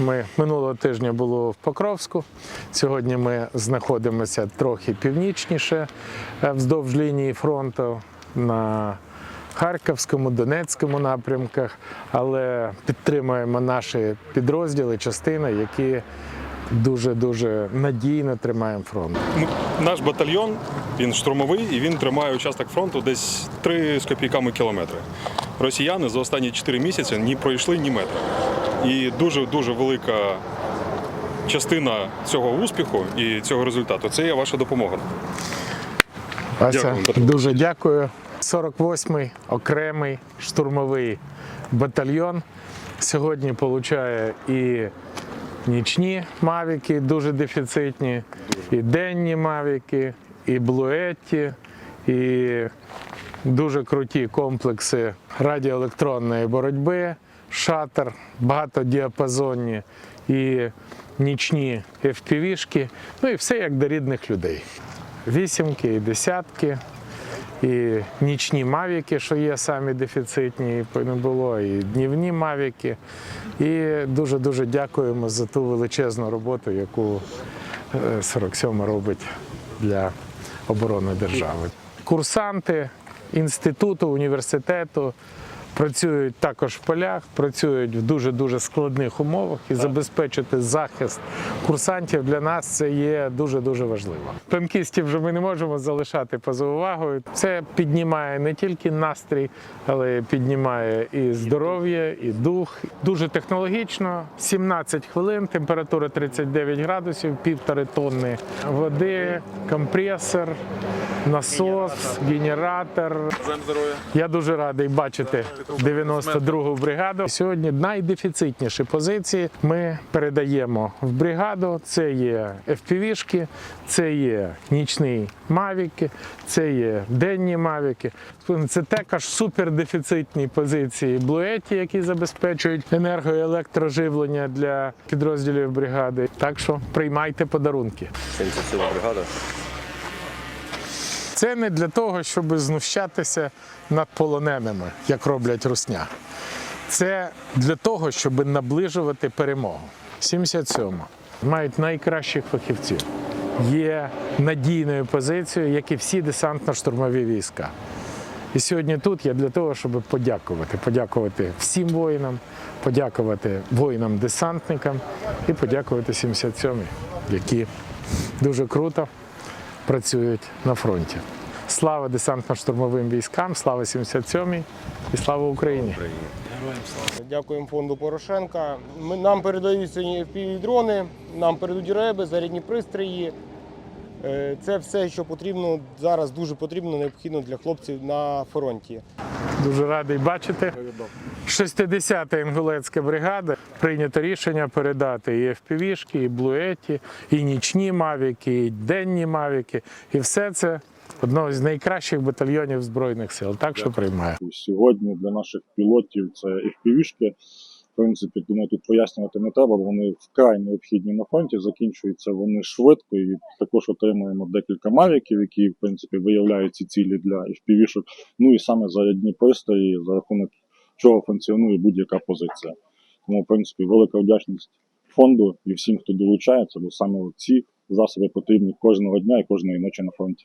Ми минулого тижня було в Покровську. Сьогодні ми знаходимося трохи північніше е, вздовж лінії фронту на Харківському, Донецькому напрямках, але підтримуємо наші підрозділи, частини, які дуже дуже надійно тримаємо фронт. Наш батальйон він штурмовий і він тримає участок фронту десь 3 з копійками кілометри. Росіяни за останні 4 місяці ні пройшли ні метра. І дуже дуже велика частина цього успіху і цього результату це є ваша допомога. Вася, Дякую, дуже дякую. 48-й окремий штурмовий батальйон сьогодні получає і нічні мавіки, дуже дефіцитні, і денні мавіки, і блуетті, і дуже круті комплекси радіоелектронної боротьби, шатер, багатодіапазонні і нічні FPV-шки, ну і все як до рідних людей. Вісімки і десятки, і нічні мавіки, що є самі дефіцитні, не було, і днівні мавіки. І дуже-дуже дякуємо за ту величезну роботу, яку е, 47 робить для оборони держави. Курсанти інституту, університету працюють також в полях, працюють в дуже-дуже складних умовах і забезпечити захист курсантів для нас це є дуже-дуже важливо. Пемкістів вже ми не можемо залишати поза увагою. Це піднімає не тільки настрій, але піднімає і здоров'я, і дух. Дуже технологічно. 17 хвилин, температура 39 градусів, півтори тонни води, компресор, насос, генератор. Я дуже радий бачити 92-гу бригаду. Сьогодні найдефіцитніші позиції ми передаємо в бригаду. Це є FPV-шки, це є нічні мавіки, це є денні мавіки. Це також супердефіцитні позиції блуеті, які забезпечують енерго і електроживлення для підрозділів бригади. Так що приймайте подарунки. 77 бригада. Це не для того, щоб знущатися над полоненими, як роблять русня. Це для того, щоб наближувати перемогу. 77 мають найкращих фахівців. Є надійною позицією, як і всі десантно-штурмові війська. І сьогодні тут я для того, щоб подякувати. Подякувати всім воїнам, подякувати воїнам-десантникам і подякувати 77-й, які дуже круто працюють на фронті. Слава десантно-штурмовим військам, слава 77-й і слава Україні! Дякуємо фонду Порошенка. Ми, нам передають сьогодні FPV-дрони, нам передають реби, зарядні пристрої. Е, Це все, що потрібно зараз дуже потрібно, необхідно для хлопців на фронті. Дуже радий бачити. 60-та інгулецька бригада прийнято рішення передати і FPV-шки, і блуеті, і нічні мавіки, і денні мавіки. І все це одного з найкращих батальйонів Збройних сил. Так що приймаю. Сьогодні для наших пілотів це FPV-шки. В принципі, думаю, тут пояснювати не треба, бо вони вкрай необхідні на фронті, закінчуються вони швидко і також отримуємо декілька мавіків, які в принципі виявляють ці цілі для FPV-шок. Ну і саме зарядні пристрої, за рахунок чого функціонує будь-яка позиція. Тому, в принципі, велика вдячність фонду і всім, хто долучається, бо саме ці засоби потрібні кожного дня і кожної ночі на фронті.